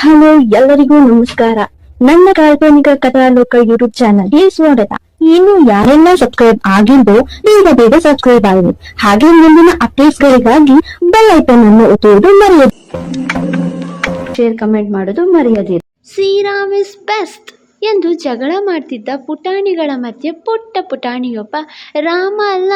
Hello, ಎಲ್ಲರಿಗೂ ನಮಸ್ಕಾರ. ನನ್ನ ಕಾಲ್ಪನಿಕ ಕಥಾಲೋಕ ಯೂಟ್ಯೂಬ್ ಚಾನಲ್ಗೆ ಸ್ವಾಗತ. ಇನ್ನು ಯಾರೆಲ್ಲ ಸಬ್ಸ್ಕ್ರೈಬ್ ಆಗಿದ್ದು ಬೇಗ ಬೇಗ ಸಬ್ಸ್ಕ್ರೈಬ್ ಆಗಿದೆ ಹಾಗೆ ಮುಂದಿನ ಅಪ್ಡೇಟ್ಸ್ ಗಳಿಗಾಗಿ ಬೆಲ್ ಐಕನ್ ಅನ್ನು ಒತ್ತುವುದು ಮರೆಯದು ಶೇರ್ ಕಮೆಂಟ್ ಮಾಡೋದು ಮರೆಯದಿರಿ. ಶ್ರೀರಾಮ್ ಇಸ್ ಬೆಸ್ಟ್ ಎಂದು ಜಗಳ ಮಾಡ್ತಿದ್ದ ಪುಟಾಣಿಗಳ ಮಧ್ಯೆ ಪುಟ್ಟ ಪುಟಾಣಿಯೊಬ್ಬ ರಾಮ ಅಲ್ಲ,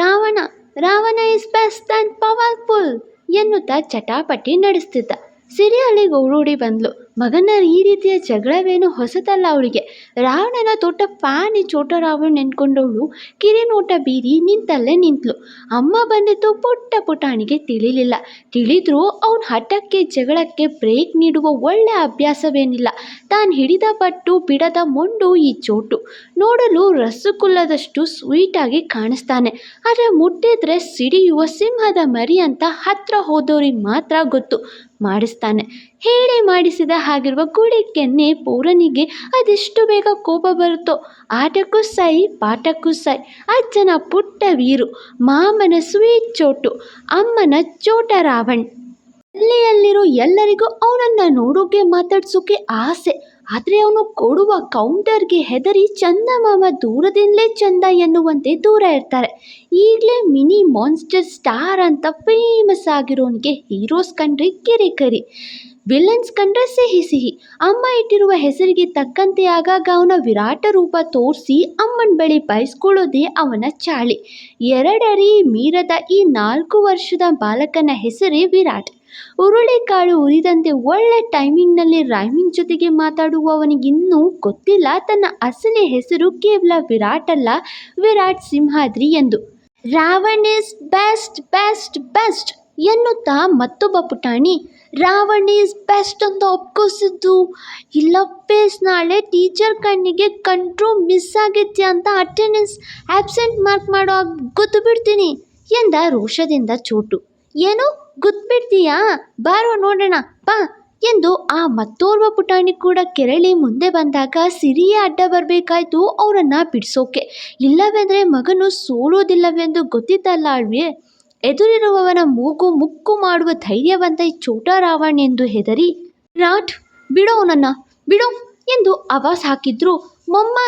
Ravana. Ravana is best and powerful ಎನ್ನುತ್ತಾ ಚಟಾಪಟಿ ನಡೆಸ್ತಿದ್ದ. ಸಿರಿ ಅಲ್ಲಿಗೆ ಓಡೋಡಿ ಬಂದ್ಲು. ಮಗನ ಈ ರೀತಿಯ ಜಗಳವೇನು ಹೊಸತಲ್ಲ ಅವಳಿಗೆ. ರಾವಣನ ತೋಟ ಪಾನಿ ಚೋಟ ರಾವಣ ನೆನ್ಕೊಂಡವಳು. ಕಿರಿನೋಟ ಬೀರಿ ನಿಂತಲ್ಲೇ ನಿಂತ್ಲು. ಅಮ್ಮ ಬಂದಿದ್ದು ಪುಟ್ಟ ಪುಟಾಣಿಗೆ ತಿಳಿಲಿಲ್ಲ. ತಿಳಿದ್ರೂ ಅವನ ಹಠಕ್ಕೆ ಜಗಳಕ್ಕೆ ಬ್ರೇಕ್ ನೀಡುವ ಒಳ್ಳೆ ಅಭ್ಯಾಸವೇನಿಲ್ಲ. ತಾನು ಹಿಡಿದ ಪಟ್ಟು ಬಿಡದ ಮೊಂಡು ಈ ಚೋಟು. ನೋಡಲು ರಸಗುಲ್ಲದಷ್ಟು ಸ್ವೀಟಾಗಿ ಕಾಣಿಸ್ತಾನೆ. ಆದರೆ ಮುಟ್ಟಿದ್ರೆ ಸಿಡಿಯುವ ಸಿಂಹದ ಮರಿ ಅಂತ ಹತ್ರ ಹೋದವ್ರಿಗೆ ಮಾತ್ರ ಗೊತ್ತು. ಮಾಡಿಸ್ತಾನೆ. ಹೇಳಿ ಮಾಡಿಸಿದ ಹಾಗಿರುವ ಗುಡಿ ಕೆನ್ನೆ ಪೌರನಿಗೆ ಅದೆಷ್ಟು ಬೇಗ ಕೋಪ ಬರುತ್ತೋ, ಆಟಕ್ಕೂ ಸೈ ಪಾಠಕ್ಕೂ ಸೈ ಅಜ್ಜನ ಪುಟ್ಟ ವೀರು, ಮಾಮನ ಸ್ವೀಟ್ ಚೋಟು, ಅಮ್ಮನ ಚೋಟ ರಾವಣ್. ಅಲ್ಲಿಯಲ್ಲಿರೋ ಎಲ್ಲರಿಗೂ ಅವನನ್ನು ನೋಡೋಕೆ, ಮಾತಾಡ್ಸೋಕೆ ಆಸೆ. ಆದರೆ ಅವನು ಕೊಡುವ ಕೌಂಟರ್ಗೆ ಹೆದರಿ ಚಂದಮಾಮ ದೂರದಿಂದಲೇ ಚಂದ ಎನ್ನುವಂತೆ ದೂರ ಇರ್ತಾರೆ. ಈಗಲೇ ಮಿನಿ ಮಾನ್ಸ್ಟರ್ ಸ್ಟಾರ್ ಅಂತ ಫೇಮಸ್ ಆಗಿರೋನಿಗೆ ಹೀರೋಸ್ ಕಂಡ್ರೆ ಕಿರಿಕರಿ. ವಿಲನ್ಸ್ ಕಂಡ್ರೆ ಸಿಹಿ ಸಿಹಿ. ಅಮ್ಮ ಇಟ್ಟಿರುವ ಹೆಸರಿಗೆ ತಕ್ಕಂತೆ ಆಗಾಗ ಅವನ ವಿರಾಟ ರೂಪ ತೋರಿಸಿ ಅಮ್ಮನ ಬಳಿ ಬಯಸ್ಕೊಳ್ಳೋದೇ ಅವನ ಚಾಳಿ. ಎರಡರಿ ಮೀರದ ಈ ನಾಲ್ಕು ವರ್ಷದ ಬಾಲಕನ ಹೆಸರೇ ವಿರಾಟ್. ಹುರುಳಿಕಾಳು ಉರಿದಂತೆ ಒಳ್ಳೆ ಟೈಮಿಂಗ್ನಲ್ಲಿ ರೈಮಿಂಗ್ ಜೊತೆಗೆ ಮಾತಾಡುವವನಿಗಿನ್ನೂ ಗೊತ್ತಿಲ್ಲ. ತನ್ನ ಅಸಲಿ ಹೆಸರು ಕೇವಲ ವಿರಾಟ್ ಅಲ್ಲ, ವಿರಾಟ್ ಸಿಂಹಾದ್ರಿ ಎಂದು. Ravan is best best best ಎನ್ನುತ್ತಾ ಮತ್ತೊಬ್ಬ ಪುಟಾಣಿ. ರಾವಣ್ ಈಸ್ ಬೆಸ್ಟ್ ಅಂತ ಒಪ್ಕೋಸಿದ್ದು. ಇಲ್ಲ ಪೇಸ್ ನಾಳೆ ಟೀಚರ್ ಕಣ್ಣಿಗೆ ಕಂಟ್ರೋ ಮಿಸ್ ಆಗೈತೆ ಅಂತ ಅಟೆಂಡೆನ್ಸ್ ಆಬ್ಸೆಂಟ್ ಮಾರ್ಕ್ ಮಾಡೋ ಗೊತ್ತು ಬಿಡ್ತೀನಿ ಎಂದ ರೋಷದಿಂದ ಚೋಟು. ಏನು ಗುದ್ಬಿಡ್ತೀಯಾ ಬಾರೋ, ನೋಡೋಣ, ಬಾ ಎಂದು ಆ ಮತ್ತೋರ್ವ ಪುಟಾಣಿ ಕೂಡ ಕೆರಳಿ ಮುಂದೆ ಬಂದಾಗ ಸಿರಿಯೇ ಅಡ್ಡ ಬರಬೇಕಾಯ್ತು ಅವರನ್ನು ಬಿಡಿಸೋಕೆ. ಇಲ್ಲವೆಂದರೆ ಮಗನು ಸೋಲೋದಿಲ್ಲವೆಂದು ಗೊತ್ತಿತ್ತಲ್ಲ ಅಳ್ವೆ ಎದುರಿರುವವನ ಮೂಗು ಮುಕ್ಕು ಮಾಡುವ ಧೈರ್ಯವಂತ ಚೋಟ ರಾವಣ್ ಎಂದು ಹೆದರಿ ರಾಟ್ ಬಿಡೋ ನನ್ನ ಬಿಡೋ ಎಂದು ಆವಾಜ್ ಹಾಕಿದ್ರು. ಮೊಮ್ಮ,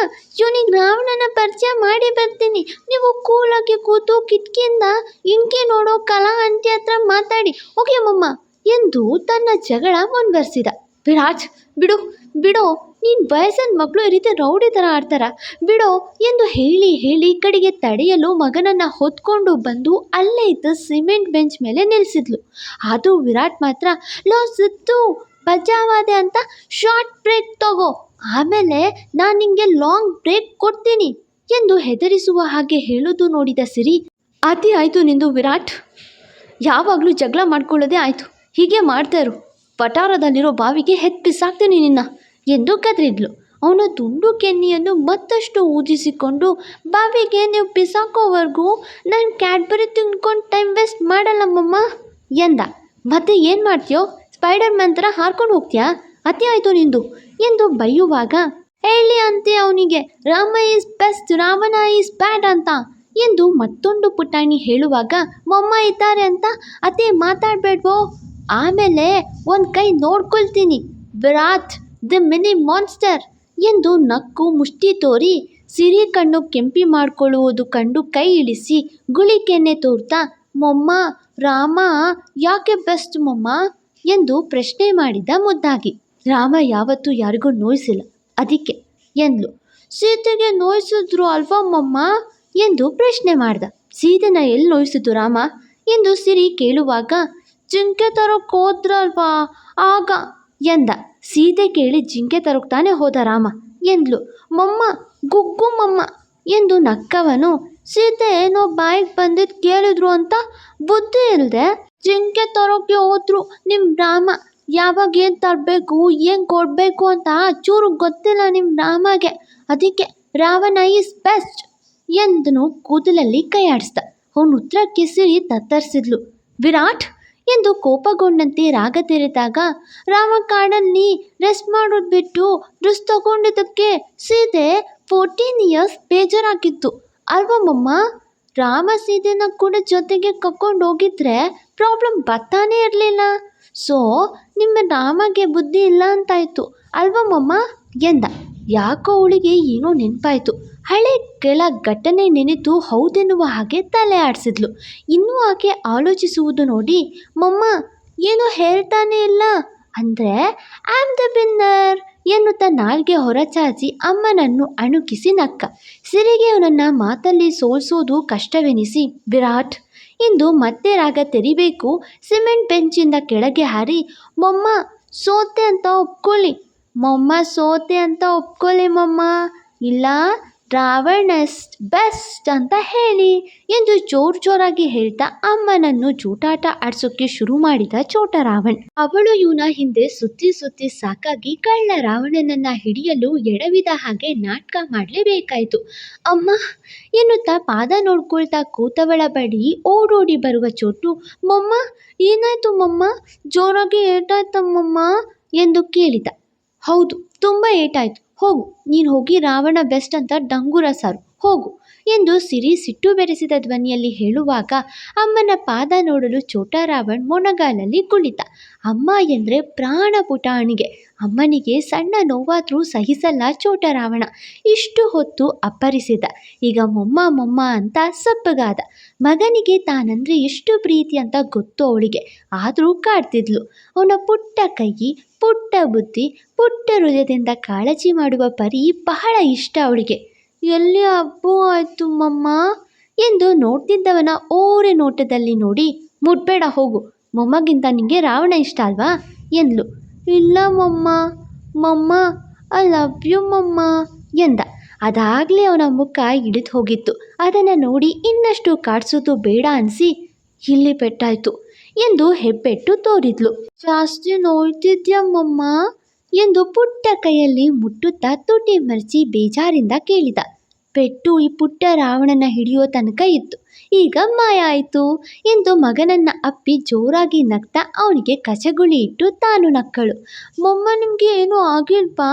ಇವನಿಗೆ ರಾವಣನ ಪರಿಚಯ ಮಾಡಿ ಬರ್ತೀನಿ. ನೀವು ಕೂಲಾಗಿ ಕೂತು ಕಿಟಕಿಯಿಂದ ಇಂಕಿ ನೋಡೋ ಕಲಾ ಆಂಟಿ ಹತ್ರ ಮಾತಾಡಿ ಓಕೆ ಮೊಮ್ಮ? ಎಂದು ತನ್ನ ಜಗಳ ಮುಂದುವರಿಸಿದ. ವಿರಾಜ್ ಬಿಡು, ಬಿಡೋ ನೀನು ವಯಸ್ಸಿನ ಮಕ್ಕಳು ಈ ರೀತಿ ರೌಡಿ ಥರ ಆಡ್ತಾರ? ಬಿಡೋ, ಎಂದು ಹೇಳಿ ಹೇಳಿ ಕಡೆಗೆ ತಡೆಯಲು ಮಗನನ್ನು ಹೊತ್ಕೊಂಡು ಬಂದು ಅಲ್ಲೇ ಇದ್ದ ಸಿಮೆಂಟ್ ಬೆಂಚ್ ಮೇಲೆ ನಿಲ್ಲಿಸಿದ್ಲು ಅದು ವಿರಾಟ್ ಮಾತ್ರ, ಲೋ ಸಿದ್ದು, ಬಚಾವಾದೆ ಅಂತ ಶಾರ್ಟ್ ಬ್ರೇಕ್ ತಗೋ, ಆಮೇಲೆ ನಾನು ನಿಮಗೆ ಲಾಂಗ್ ಬ್ರೇಕ್ ಕೊಡ್ತೀನಿ ಎಂದು ಹೆದರಿಸುವ ಹಾಗೆ ಹೇಳೋದು ನೋಡಿದ ಸಿರಿ, ಅತಿ ಆಯಿತು ನಿಂದು ವಿರಾಟ್. ಯಾವಾಗಲೂ ಜಗಳ ಮಾಡ್ಕೊಳ್ಳೋದೇ ಆಯಿತು. ಹೀಗೆ ಮಾಡ್ತಾಯಿರು ಪಟಾರದಲ್ಲಿರೋ ಬಾವಿಗೆ ಹೆತ್ ಬಿಸಾಕ್ತೀನಿ ನಿನ್ನ. ಎಂದು ಕದ್ರಿದ್ಲು ಅವನ ತುಂಡು ಕೆನ್ನಿಯನ್ನು ಮತ್ತಷ್ಟು ಊದಿಸಿಕೊಂಡು, ಬಾವಿಗೆ ನೀವು ಬಿಸಾಕೋವರೆಗೂ ನಾನು ಕ್ಯಾಡ್ಬರಿ ತಿನ್ಕೊಂಡು ಟೈಮ್ ವೇಸ್ಟ್ ಮಾಡಲ್ಲಮ್ಮಮ್ಮ ಎಂದ. ಮತ್ತೆ ಏನು ಮಾಡ್ತೀಯೋ? ಸ್ಪೈಡರ್ ಮ್ಯಾನ್ ಥರ ಹಾರ್ಕೊಂಡು ಹೋಗ್ತೀಯಾ? ಅತಿ ಆಯಿತು ನಿಂದು ಎಂದು ಬೈಯುವಾಗ, ಹೇಳಿ ಅಂತೆ ಅವನಿಗೆ, Rama is best, Ravana is bad ಅಂತ ಎಂದು ಮತ್ತೊಂದು ಪುಟಾಣಿ ಹೇಳುವಾಗ, ಮೊಮ್ಮ ಇದ್ದಾರೆ ಅಂತ? ಅತಿ ಮಾತಾಡಬೇಡ್ವೋ? ಆಮೇಲೆ ಒಂದು ಕೈ ನೋಡ್ಕೊಳ್ತೀನಿ. ವಿರಾಟ್ ದ ಮಿನಿ ಮಾನ್ಸ್ಟರ್ ಎಂದು ನಕ್ಕು ಮುಷ್ಟಿ ತೋರಿ ಸಿರಿ ಕಣ್ಣು ಕೆಂಪಿ ಮಾಡಿಕೊಳ್ಳುವುದು ಕಂಡು ಕೈ ಇಳಿಸಿ ಗುಳಿಕೆನೆ ತೋರ್ತಾ, ಮೊಮ್ಮ, ರಾಮ, ಯಾಕೆ ಬೆಸ್ಟ್ ಮೊಮ್ಮ? ಎಂದು ಪ್ರಶ್ನೆ ಮಾಡಿದ ಮುದ್ದಾಗಿ. ರಾಮ ಯಾವತ್ತೂ ಯಾರಿಗೂ ನೋಯಿಸಿಲ್ಲ. ಅದಕ್ಕೆ ಎಂದ್ಲು, ಸೀತೆಗೆ ನೋಯಿಸಿದ್ರು ಅಲ್ವಾ ಮೊಮ್ಮ? ಎಂದು ಪ್ರಶ್ನೆ ಮಾಡ್ದ. ಸೀತೆನ ಎಲ್ಲಿ ನೋಯಿಸಿದ್ರು ರಾಮ? ಎಂದು ಸಿರಿ ಕೇಳುವಾಗ ಜಿಂಕೆ ತರೋಕೋದ್ರಲ್ವಾ ಆಗ ಎಂದ, ಸೀತೆ ಕೇಳಿ ಜಿಂಕೆ ತರುಕ್ತಾನೆ ತಾನೇ ಹೋದ ರಾಮ. ಎಂದ್ಲು, ಮೊಮ್ಮ, ಗುಗ್ಗು ಮೊಮ್ಮ ಎಂದು ನಕ್ಕವನು, ಸೀತೆ ಏನೋ ಬಾಯಿಗೆ ಬಂದಿದ್ದು ಕೇಳಿದ್ರು ಅಂತ ಬುದ್ಧಿ ಇಲ್ಲದೆ ಜಿಂಕೆ ತರೋಕೆ ಹೋದ್ರು ನಿಮ್ಮ ರಾಮ. ಯಾವಾಗ ಏನು ತರಬೇಕು, ಏನು ಕೊಡಬೇಕು ಅಂತ ಚೂರು ಗೊತ್ತಿಲ್ಲ ನಿಮ್ಮ ರಾಮಗೆ. ಅದಕ್ಕೆ ರಾವಣ ಈಸ್ ಬೆಸ್ಟ್ ಎಂದನು ಕೂದಲಲ್ಲಿ ಕೈಯಾಡಿಸ್ದ ಅವನು ಉತ್ತರ ಕಿಸಿರಿ ತತ್ತರಿಸಿದ್ಲು. ವಿರಾಟ್ ಎಂದು ಕೋಪಗೊಂಡಂತೆ ರಾಗ ತೆರೆದಾಗ, ರಾಮ ಕಾಡಲ್ಲಿ ರೆಸ್ಟ್ ಮಾಡೋದು ಬಿಟ್ಟು ಡ್ರೆಸ್ ತಗೊಂಡಿದ್ದಕ್ಕೆ ಸೀತೆ ಫೋರ್ಟೀನ್ ಇಯರ್ಸ್ ಬೇಜಾರಾಗಿತ್ತು. ಅಲ್ವಮ್ಮಮ್ಮ? ಮಮ್ಮ ರಾಮ ಸೀತೆನ ಕೂಡ ಜೊತೆಗೆ ಕರ್ಕೊಂಡು ಹೋಗಿದ್ರೆ ಪ್ರಾಬ್ಲಮ್ ಬರ್ತಾನೇ ಇರಲಿಲ್ಲ. ಸೊ ನಿಮ್ಮ ರಾಮಗೆ ಬುದ್ಧಿ ಇಲ್ಲ ಅಂತಾಯ್ತು. ಅಲ್ವಮ್ಮಮ್ಮ? ಮಮ್ಮ ಎಂದ. ಯಾಕೋ ಅವಳಿಗೆ ಏನೋ ನೆನಪಾಯಿತು. ಹಳೆ ಕೆಲ ಘಟನೆ ನೆನೆದು ಹೌದೆನ್ನುವ ಹಾಗೆ ತಲೆ ಆಡಿಸಿದ್ಲು. ಇನ್ನೂ ಆಕೆ ಆಲೋಚಿಸುವುದು ನೋಡಿ, ಮಮ್ಮ, ಏನು ಹೇಳ್ತಾನೆ ಇಲ್ಲ. ಅಂದರೆ ಐ ಆಮ್ ದ ವಿನ್ನರ್ ಎನ್ನುತ್ತ ನಾಲ್ಗೆ ಹೊರಚಾಚಿ ಅಮ್ಮನನ್ನು ಅಣುಕಿಸಿ ನಕ್ಕ. ಸಿರಿಗೆ ಅವನನ್ನು ಮಾತಲ್ಲಿ ಸೋಲ್ಸೋದು ಕಷ್ಟವೆನಿಸಿ, ವಿರಾಟ್, ಇಂದು ಮತ್ತೆ ರಾಗ ತೆರಿಬೇಕು. ಸಿಮೆಂಟ್ ಬೆಂಚಿಂದ ಕೆಳಗೆ ಹಾರಿ. ಮೊಮ್ಮ, ಸೋತೆ ಅಂತ ಒಪ್ಕೊಳ್ಳಿ. ಮೊಮ್ಮ, ಸೋತೆ ಅಂತ ಒಪ್ಕೊಳ್ಳಿ ಮೊಮ್ಮ. ಇಲ್ಲ ರಾವಣಸ್ಟ್ ಬೆಸ್ಟ್ ಅಂತ ಹೇಳಿ ಎಂದು ಜೋರ್ ಜೋರಾಗಿ ಹೇಳ್ತಾ ಅಮ್ಮನನ್ನು ಜೂಟಾಟ ಆಡ್ಸೋಕೆ ಶುರು ಮಾಡಿದ ಚೋಟ ರಾವಣ್ ಅವಳು ಇವನ ಹಿಂದೆ ಸುತ್ತಿ ಸುತ್ತಿ ಸಾಕಾಗಿ ಕಳ್ಳ ರಾವಣನನ್ನ ಹಿಡಿಯಲು ಎಡವಿದ ಹಾಗೆ ನಾಟಕ ಮಾಡಲೇಬೇಕಾಯ್ತು. ಅಮ್ಮ, ಎನ್ನುತ್ತಾ ಪಾದ ನೋಡ್ಕೊಳ್ತಾ ಕೂತವಳ ಬಳಿ ಓಡೋಡಿ ಬರುವ ಚೋಟು, ಮೊಮ್ಮ, ಏನಾಯ್ತು ಮೊಮ್ಮ? ಜೋರಾಗಿ ಏಟಾಯ್ತಮ್ಮಮ್ಮ ಎಂದು ಕೇಳಿದ. ಹೌದು, ತುಂಬ ಏಟಾಯಿತು. ಹೋಗು, ನೀನು ಹೋಗಿ ರಾವಣ ಬೆಸ್ಟ್ ಅಂತ ಡಂಗುರ ಸಾರು. ಹೋಗು ಎಂದು ಸಿರಿ ಸಿಟ್ಟು ಬೆರೆಸಿದ ಧ್ವನಿಯಲ್ಲಿ ಹೇಳುವಾಗ ಅಮ್ಮನ ಪಾದ ನೋಡಲು ಚೋಟ ರಾವಣ್ ಮೊಣಗಾಲಲ್ಲಿ ಕುಳಿತ. ಅಮ್ಮ ಎಂದರೆ ಪ್ರಾಣ ಪುಟಾಣಿಗೆ ಅಮ್ಮನಿಗೆ ಸಣ್ಣ ನೋವಾದರೂ ಸಹಿಸಲ್ಲ ಚೋಟ ರಾವಣ ಇಷ್ಟು ಹೊತ್ತು ಅಪ್ಪರಿಸಿದ. ಈಗ ಮೊಮ್ಮ ಮೊಮ್ಮ ಅಂತ ಸಪ್ಪಗಾದ. ಮಗನಿಗೆ ತಾನಂದ್ರೆ ಎಷ್ಟು ಪ್ರೀತಿ ಅಂತ ಗೊತ್ತು ಅವಳಿಗೆ. ಆದರೂ ಕಾಡ್ತಿದ್ಲು. ಅವನ ಪುಟ್ಟ ಕೈ ಪುಟ್ಟ ಬುದ್ಧಿ, ಪುಟ್ಟ ಹೃದಯದಿಂದ ಕಾಳಜಿ ಮಾಡುವ ಪರಿ ಬಹಳ ಇಷ್ಟ ಅವಳಿಗೆ. ಎಲ್ಲಿ ಹಬ್ಬು ಆಯಿತು ಮಮ್ಮ? ಎಂದು ನೋಡ್ತಿದ್ದವನ ಓರೆ ನೋಟದಲ್ಲಿ ನೋಡಿ, ಮುಟ್ಬೇಡ ಹೋಗು. ಮೊಮ್ಮಗಿಂತ ನಿಂಗೆ ರಾವಣ ಇಷ್ಟ ಅಲ್ವಾ? ಎಂದ್ಲು. ಇಲ್ಲ ಮಮ್ಮ. ಮಮ್ಮ ಐ ಲವ್ ಯು ಮಮ್ಮ ಎಂದ. ಅದಾಗಲೇ ಅವನ ಮುಖ ಇಳಿದು ಹೋಗಿತ್ತು. ಅದನ್ನು ನೋಡಿ ಇನ್ನಷ್ಟು ಕಾಡ್ಸೋದು ಬೇಡ ಅನಿಸಿ ಇಲ್ಲಿ ಪೆಟ್ಟಾಯ್ತು ಎಂದು ಹೆಬ್ಬೆಟ್ಟು ತೋರಿದ್ಲು. ಜಾಸ್ತಿ ನೋಯ್ತಿದ್ಯಮ್ಮಮ್ಮ ಎಂದು ಪುಟ್ಟ ಕೈಯಲ್ಲಿ ಮುಟ್ಟುತ್ತಾ ತುಟಿ ಮರೆಸಿ ಬೇಜಾರಿಂದ ಕೇಳಿದ. ಪೆಟ್ಟು ಈ ಪುಟ್ಟ ರಾವಣನ ಹಿಡಿಯೋ ತನಕ ಇತ್ತು. ಈಗ ಮಾಯ ಆಯಿತು. ಎಂದು ಮಗನನ್ನ ಅಪ್ಪಿ ಜೋರಾಗಿ ನಗ್ತಾ ಅವನಿಗೆ ಕಚಗುಳಿ ಇಟ್ಟು ತಾನು ನಕ್ಕಳು. ಮೊಮ್ಮ, ನಿಮಗೆ ಏನೂ ಆಗಿಲ್ವಾ?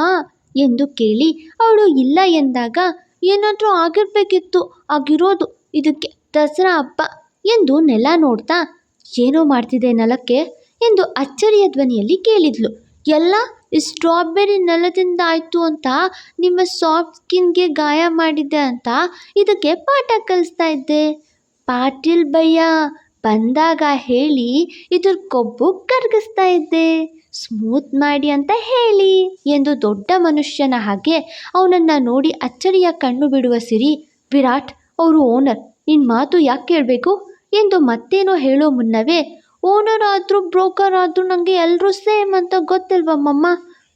ಎಂದು ಕೇಳಿ ಅವಳು ಇಲ್ಲ ಎಂದಾಗ, ಏನಾದರೂ ಆಗಿರಬೇಕಿತ್ತು, ಆಗಿರೋದು ಇದಕ್ಕೆ ದಸರಾ ಹಬ್ಬ ಎಂದು ನೆಲ ನೋಡ್ತಾ, ಏನೋ ಮಾಡ್ತಿದೆ ನೆಲಕ್ಕೆ? ಎಂದು ಅಚ್ಚರಿಯ ಧ್ವನಿಯಲ್ಲಿ ಕೇಳಿದ್ಲು. ಎಲ್ಲ, ಈ ಸ್ಟ್ರಾಬೆರಿ ನೆಲದಿಂದ ಆಯಿತು ಅಂತ, ನಿಮ್ಮ ಸಾಫ್ಟ್ ಸ್ಕಿನ್ಗೆ ಗಾಯ ಮಾಡಿದ್ದೆ ಅಂತ ಇದಕ್ಕೆ ಪಾಠ ಕಲಿಸ್ತಾ ಇದ್ದೆ. ಪಾಟೀಲ್ ಬಯ್ಯ ಬಂದಾಗ ಹೇಳಿ, ಇದ್ರ ಕೊಬ್ಬು ಕರಗಿಸ್ತಾ ಇದ್ದೆ. ಸ್ಮೂತ್ ಮಾಡಿ ಅಂತ ಹೇಳಿ ಎಂದು ದೊಡ್ಡ ಮನುಷ್ಯನ ಹಾಗೆ ಅವನನ್ನು ನೋಡಿ ಅಚ್ಚರಿಯ ಕಣ್ಣು ಬಿಡುವ ಸಿರಿ, ವಿರಾಟ್ ಅವರು ಓನರ್ ನಿನ್ನ ಮಾತು ಯಾಕೆ ಕೇಳಬೇಕು ಎಂದು ಮತ್ತೇನೋ ಹೇಳೋ ಮುನ್ನವೇ, ಓನರ್ ಆದರೂ ಬ್ರೋಕರ್ ಆದರೂ ನನಗೆ ಎಲ್ಲರೂ ಸೇಮ್ ಅಂತ ಗೊತ್ತಿಲ್ವಮ್ಮಮ್ಮ.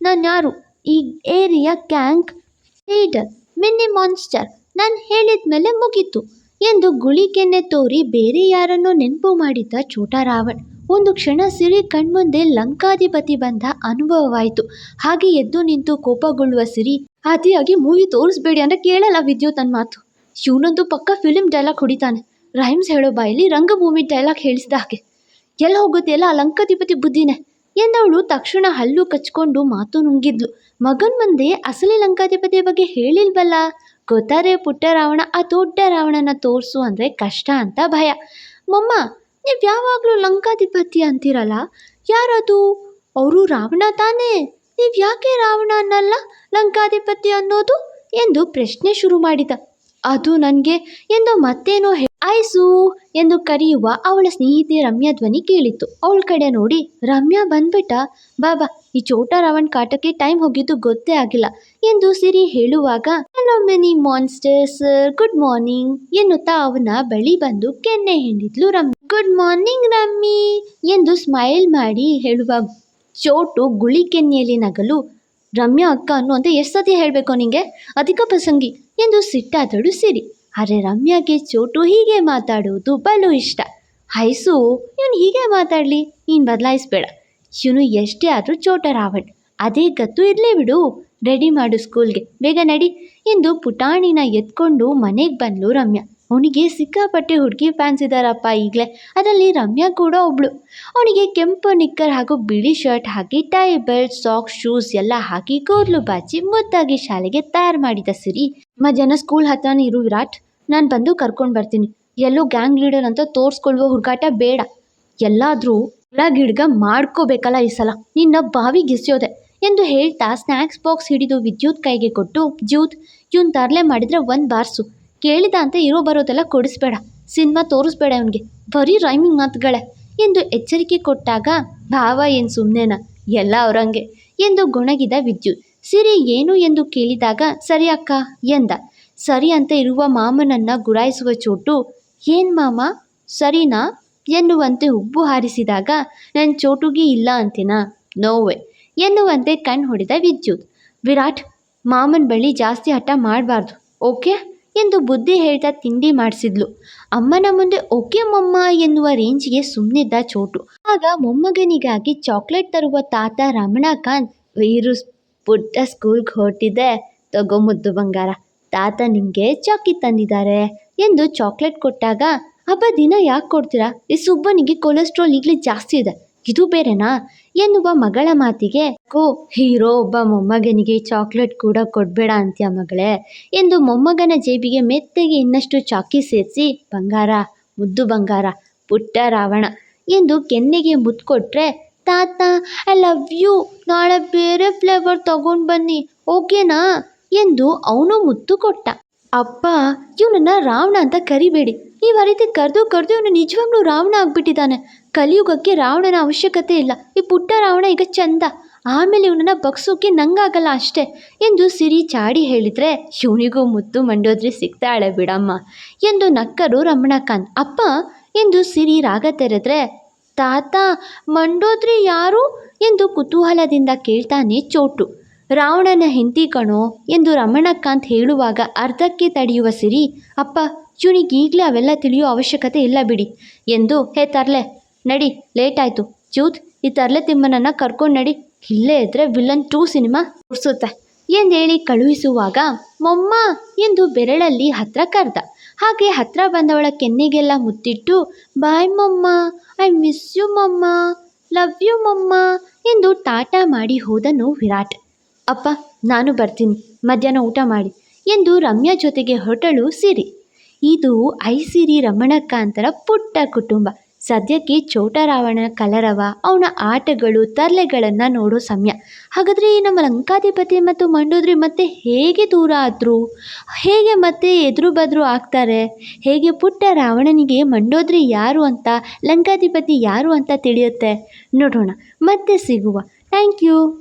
ನಾನು ಯಾರು? ಈ area gang leader mini monster, ನಾನು ಹೇಳಿದ ಮೇಲೆ ಮುಗೀತು. ಎಂದು ಗುಳಿಕೆನ್ನೆ ತೋರಿ ಬೇರೆ ಯಾರನ್ನೋ ನೆನಪು ಮಾಡಿದ್ದ ಚೋಟ ರಾವಣ್ ಒಂದು ಕ್ಷಣ ಸಿರಿ ಕಣ್ಮುಂದೆ ಲಂಕಾಧಿಪತಿ ಬಂದ ಅನುಭವವಾಯಿತು. ಹಾಗೆ ಎದ್ದು ನಿಂತು ಕೋಪಗೊಳ್ಳುವ ಸಿರಿ, ಅತಿಯಾಗಿ ಮೂವಿ ತೋರಿಸ್ಬೇಡಿ ಅಂದರೆ ಕೇಳಲ್ಲ ವಿದ್ಯುತ್ ನನ್ನ ಮಾತು. ಇವನಂತೂ ಪಕ್ಕ ಫಿಲಿಮ್ ಡೈಲಾಗ್ ಹೊಡಿತಾನೆ. ರೈಮ್ಸ್ ಹೇಳೋ ಬಾಯಲ್ಲಿ ರಂಗಭೂಮಿ ಡೈಲಾಗ್ ಹೇಳಿಸಿದ ಹಾಗೆ. ಎಲ್ಲಿ ಹೋಗುತ್ತೆ ಎಲ್ಲ ಲಂಕಾಧಿಪತಿ ಬುದ್ಧಿನೇ? ಎಂದವಳು ತಕ್ಷಣ ಹಲ್ಲು ಕಚ್ಕೊಂಡು ಮಾತು ನುಂಗಿದ್ಲು. ಮಗನ್ ಮುಂದೆ ಅಸಲಿ ಲಂಕಾಧಿಪತಿ ಬಗ್ಗೆ ಹೇಳಿಲ್ವಲ್ಲ? ಗೊತ್ತಾರೆ ಪುಟ್ಟ ರಾವಣ ಆ ದೊಡ್ಡ ರಾವಣನ ತೋರಿಸು ಅಂದರೆ ಕಷ್ಟ ಅಂತ ಭಯ. ಮೊಮ್ಮ, ನೀವು ಯಾವಾಗಲೂ ಲಂಕಾಧಿಪತಿ ಅಂತೀರಲ್ಲ? ಯಾರದು? ಅವರು ರಾವಣ ತಾನೇ? ನೀವು ಯಾಕೆ ರಾವಣ ಅನ್ನಲ್ಲ ಲಂಕಾಧಿಪತಿ ಅನ್ನೋದು? ಎಂದು ಪ್ರಶ್ನೆ ಶುರು ಮಾಡಿದ. ಅದು ನನಗೆ ಎಂದು ಮತ್ತೇನೋ ಹೇ ಐಸು ಎಂದು ಕರೆಯುವ ಅವಳ ಸ್ನೇಹಿತೆ ರಮ್ಯಾ ಧ್ವನಿ ಕೇಳಿತ್ತು. ಅವಳ ಕಡೆ ನೋಡಿ, ರಮ್ಯಾ ಬಂದ್ಬಿಟ್ಟ? ಬಾಬಾ, ಈ ಚೋಟ ರಾವಣ್ ಕಾಟಕ್ಕೆ ಟೈಮ್ ಹೋಗಿದ್ದು ಗೊತ್ತೇ ಆಗಿಲ್ಲ ಎಂದು ಸಿರಿ ಹೇಳುವಾಗ hello many monsters good morning ಎನ್ನುತ್ತಾ ಅವನ ಬಳಿ ಬಂದು ಕೆನ್ನೆ ಹಿಂಡಿದ್ಲು ರಮ್ಯಾ. ಗುಡ್ ಮಾರ್ನಿಂಗ್ ರಮ್ಮಿ ಎಂದು ಸ್ಮೈಲ್ ಮಾಡಿ ಹೇಳುವ ಚೋಟು ಗುಳಿ ಕೆನ್ನೆಯಲ್ಲಿ ನಗಲು ರಮ್ಯಾ ಅಕ್ಕ ಅನ್ನು ಅಂತ ಎಷ್ಟು ಸತಿ ಹೇಳಬೇಕು ನಿಂಗೆ? ಅಧಿಕ ಪ್ರಸಂಗಿ. ಎಂದು ಸಿಟ್ಟಾದಳು ಸಿರಿ. ಅರೆ ರಮ್ಯಾಗೆ ಚೋಟು ಹೀಗೆ ಮಾತಾಡುವುದು ಬಲು ಇಷ್ಟ. ಹೈಸು ಇವನು ಹೀಗೆ ಮಾತಾಡಲಿ, ನೀನು ಬದಲಾಯಿಸ್ಬೇಡ. ಇವನು ಎಷ್ಟೇ ಆದರೂ ಚೋಟ ರಾವಣ್ ಅದೇ ಗತ್ತು ಇರಲೇ ಬಿಡು. ರೆಡಿ ಮಾಡು ಸ್ಕೂಲ್ಗೆ ಬೇಗ ನಡಿ ಎಂದು ಪುಟಾಣಿನ ಎತ್ಕೊಂಡು ಮನೆಗೆ ಬಂದಳು ರಮ್ಯಾ. ಅವನಿಗೆ ಸಿಕ್ಕಾಪಟ್ಟೆ ಹುಡುಗಿ ಫ್ಯಾನ್ಸ್ ಇದ್ದಾರಪ್ಪ ಈಗಲೇ. ಅದರಲ್ಲಿ ರಮ್ಯಾ ಕೂಡ ಒಬ್ಳು. ಅವನಿಗೆ ಕೆಂಪು ನಿಕ್ಕರ್ ಹಾಗೂ ಬಿಳಿ ಶರ್ಟ್ ಹಾಕಿ ಟೈ ಬೆಲ್ಟ್ ಸಾಕ್ಸ್ ಶೂಸ್ ಎಲ್ಲ ಹಾಕಿ, ಕೂದಲು ಬಾಚಿ, ಮುದ್ದಾಗಿ ಶಾಲೆಗೆ ತಯಾರು ಮಾಡಿದ ಸಿರಿ. ಮಧ್ಯಾಹ್ನ ಸ್ಕೂಲ್ ಹತ್ರನೇ ಇರು ವಿರಾಟ್, ನಾನು ಬಂದು ಕರ್ಕೊಂಡು ಬರ್ತೀನಿ. ಎಲ್ಲೋ ಗ್ಯಾಂಗ್ ಲೀಡರ್ ಅಂತ ತೋರಿಸ್ಕೊಳ್ಳುವ ಹುಡುಗಾಟ ಬೇಡ. ಎಲ್ಲಾದರೂ ಎಲ್ಲ ಗಿಡ್ಗ ಮಾಡ್ಕೋಬೇಕಲ್ಲ ಈ ಸಲ. ನಿನ್ನ ಬಾವಿ ಗಿಸಿಯೋದೆ ಎಂದು ಹೇಳ್ತಾ ಸ್ನ್ಯಾಕ್ಸ್ ಬಾಕ್ಸ್ ಹಿಡಿದು ವಿದ್ಯುತ್ ಕೈಗೆ ಕೊಟ್ಟು ಜ್ಯೂತ್ ಇವನ್ ತರಲೆ ಮಾಡಿದ್ರೆ ಒಂದು ಬಾರ್ಸು. ಕೇಳಿದ ಅಂತ ಇರೋ ಬರೋದೆಲ್ಲ ಕೊಡಿಸ್ಬೇಡ. ಸಿನಿಮಾ ತೋರಿಸ್ಬೇಡ ಅವನಿಗೆ ಬರೀ ರೈಮಿಂಗ್ ಮಾತುಗಳೇ. ಎಂದು ಎಚ್ಚರಿಕೆ ಕೊಟ್ಟಾಗ, ಭಾವ ಏನು ಸುಮ್ಮನೆನಾ ಎಲ್ಲ ಅವರಂಗೆ. ಎಂದು ಗೊಣಗಿದ ವಿದ್ಯುತ್. ಸಿರಿ ಏನು ಎಂದು ಕೇಳಿದಾಗ, ಸರಿ ಅಕ್ಕ, ಎಂದ. ಸರಿ ಅಂತ ಇರುವ ಮಾಮನನ್ನು ಗುರಾಯಿಸುವ ಚೋಟು, ಏನು ಮಾಮ? ಸರಿನಾ? ಎನ್ನುವಂತೆ ಉಬ್ಬು ಹಾರಿಸಿದಾಗ ನನ್ನ ಚೋಟುಗೆ ಇಲ್ಲ ಅಂತೀನಾ? ನೋವೆ. ಎನ್ನುವಂತೆ ಕಣ್ಣು ಹೊಡೆದ ವಿದ್ಯುತ್. ವಿರಾಟ್, ಮಾಮನ ಬಳಿ ಜಾಸ್ತಿ ಹಠ ಮಾಡಬಾರ್ದು, ಓಕೆ? ಎಂದು ಬುದ್ಧಿ ಹೇಳ್ತಾ ತಿಂಡಿ ಮಾಡಿಸಿದ್ಲು. ಅಮ್ಮನ ಮುಂದೆ ಓಕೆ ಮೊಮ್ಮ ಎನ್ನುವ ರೇಂಜ್ಗೆ ಸುಮ್ಮನಿದ್ದ ಚೋಟು. ಆಗ ಮೊಮ್ಮಗನಿಗಾಗಿ ಚಾಕ್ಲೇಟ್ ತರುವ ತಾತ ರಮಣಕಾಂತ್ ವೀರು ಪುಟ್ಟ ಸ್ಕೂಲ್ಗೆ ಹೊರಟಿದ್ದೆ, ತಗೋ ಮುದ್ದು ಬಂಗಾರ, ತಾತ ನಿಮಗೆ ಚಾಕಿ ತಂದಿದ್ದಾರೆ ಎಂದು ಚಾಕ್ಲೇಟ್ ಕೊಟ್ಟಾಗ, ಹಬ್ಬ ದಿನ ಯಾಕೆ ಕೊಡ್ತೀರಾ? ಈ ಸುಬ್ಬನಿಗೆ ಕೊಲೆಸ್ಟ್ರಾಲ್ ಈಗಲೇ ಜಾಸ್ತಿ ಇದೆ. ಇದು ಬೇರೆನಾ ಎನ್ನುವ ಮಗಳ ಮಾತಿಗೆ, ಕೋ, ಹೀರೋ, ಒಬ್ಬ ಮೊಮ್ಮಗನಿಗೆ ಚಾಕ್ಲೇಟ್ ಕೂಡ ಕೊಡ್ಬೇಡ ಅಂತ್ಯ ಮಗಳೇ ಎಂದು ಮೊಮ್ಮಗನ ಜೇಬಿಗೆ ಮೆತ್ತಗೆ ಇನ್ನಷ್ಟು ಚಾಕಿ ಸೇರಿಸಿ, ಬಂಗಾರ, ಮುದ್ದು ಬಂಗಾರ, ಪುಟ್ಟ ರಾವಣ ಎಂದು ಕೆನ್ನೆಗೆ ಮುದ್ದು ಕೊಟ್ರೆ, ತಾತ ಐ ಲವ್ ಯು ನಾಳೆ ಬೇರೆ ಫ್ಲೇವರ್ ತಗೊಂಡು ಬನ್ನಿ ಓಕೆನಾ ಎಂದು ಅವನು ಮುತ್ತು ಕೊಟ್ಟ. ಅಪ್ಪ, ಇವನನ್ನ ರಾವಣ ಅಂತ ಕರಿಬೇಡಿ. ನೀವು ಆ ರೀತಿ ಕರೆದು ಕರೆದು ಇವನು ನಿಜವಾಗ್ಲೂ ರಾವಣ ಆಗಿಬಿಟ್ಟಿದ್ದಾನೆ. ಕಲಿಯುಗಕ್ಕೆ ರಾವಣನ ಅವಶ್ಯಕತೆ ಇಲ್ಲ. ಈ ಪುಟ್ಟ ರಾವಣ ಈಗ ಚಂದ. ಆಮೇಲೆ ಇವನನ್ನು ಬಗ್ಸೋಕೆ ನಂಗಾಗಲ್ಲ ಅಷ್ಟೇ. ಎಂದು ಸಿರಿ ಚಾಡಿ ಹೇಳಿದರೆ ಶಿವನಿಗೂ ಮುತ್ತು ಮಂಡೋದ್ರಿ ಸಿಗ್ತಾಳೆ ಬಿಡಮ್ಮ ಎಂದು ನಕ್ಕರು ರಮಣಕಾಂತ್ ಅಪ್ಪ ಎಂದು ಸಿರಿ ರಾಗ ತೆರೆದ್ರೆ, ತಾತ, ಮಂಡೋದ್ರಿ ಯಾರು? ಎಂದು ಕುತೂಹಲದಿಂದ ಕೇಳ್ತಾನೆ ಚೋಟು. ರಾವಣನ ಹೆಂಡತಿ ಕಣೋ ಎಂದು ರಮಣಕಾಂತ್ ಹೇಳುವಾಗ ಅರ್ಧಕ್ಕೆ ತಡೆಯುವ ಸಿರಿ, ಅಪ್ಪ ಚುನಿಗೆ ಈಗಲೇ ಅವೆಲ್ಲ ತಿಳಿಯೋ ಅವಶ್ಯಕತೆ ಇಲ್ಲ ಬಿಡಿ ಎಂದು, ಹೇ ತರ್ಲೆ, ನಡಿ, ಲೇಟ್ ಆಯಿತು. ಈ ತರ್ಲೆ ತಿಮ್ಮನನ್ನ ಕರ್ಕೊಂಡು ನಡಿ. ಇಲ್ಲೇ ಇದ್ರೆ ವಿಲನ್ ಟೂ ಸಿನಿಮಾ ತೋರಿಸುತ್ತೆ ಎಂದೇಳಿ ಕಳುಹಿಸುವಾಗ, ಮೊಮ್ಮ! ಎಂದು ಬೆರಳಲ್ಲಿ ಹತ್ರ ಕರೆದ. ಹಾಗೆ ಹತ್ರ ಬಂದವಳ ಕೆನ್ನೆಗೆಲ್ಲ ಮುತ್ತಿಟ್ಟು, bye momma, I miss you momma, love you momma ಎಂದು ಟಾಟಾ ಮಾಡಿ ಹೋದನು ವಿರಾಟ್. ಅಪ್ಪ, ನಾನು ಬರ್ತೀನಿ. ಮಧ್ಯಾಹ್ನ ಊಟ ಮಾಡಿ ಎಂದು ರಮ್ಯಾ ಜೊತೆಗೆ ಹೊರಟಳು ಸಿರಿ. ಇದು ಐಸಿರಿ ರಮಣಕ್ಕಾಂತರ ಪುಟ್ಟ ಕುಟುಂಬ. ಸದ್ಯಕ್ಕೆ ಚೋಟ ರಾವಣನ ಕಲರವ, ಅವನ ಆಟಗಳು, ತರ್ಲೆಗಳನ್ನು ನೋಡೋ ಸಮಯ. ಹಾಗಾದರೆ ಈ ನಮ್ಮ ಲಂಕಾಧಿಪತಿ ಮತ್ತು ಮಂಡೋದ್ರಿ ಮತ್ತೆ ಹೇಗೆ ದೂರ ಆದರು? ಹೇಗೆ ಮತ್ತೆ ಎದುರು ಬದರು ಆಗ್ತಾರೆ? ಹೇಗೆ ಪುಟ್ಟ ರಾವಣನಿಗೆ ಮಂಡೋದ್ರಿ ಯಾರು ಅಂತ, ಲಂಕಾಧಿಪತಿ ಯಾರು ಅಂತ ತಿಳಿಯುತ್ತೆ? ನೋಡೋಣ. ಮತ್ತೆ ಸಿಗುವ. Thank you.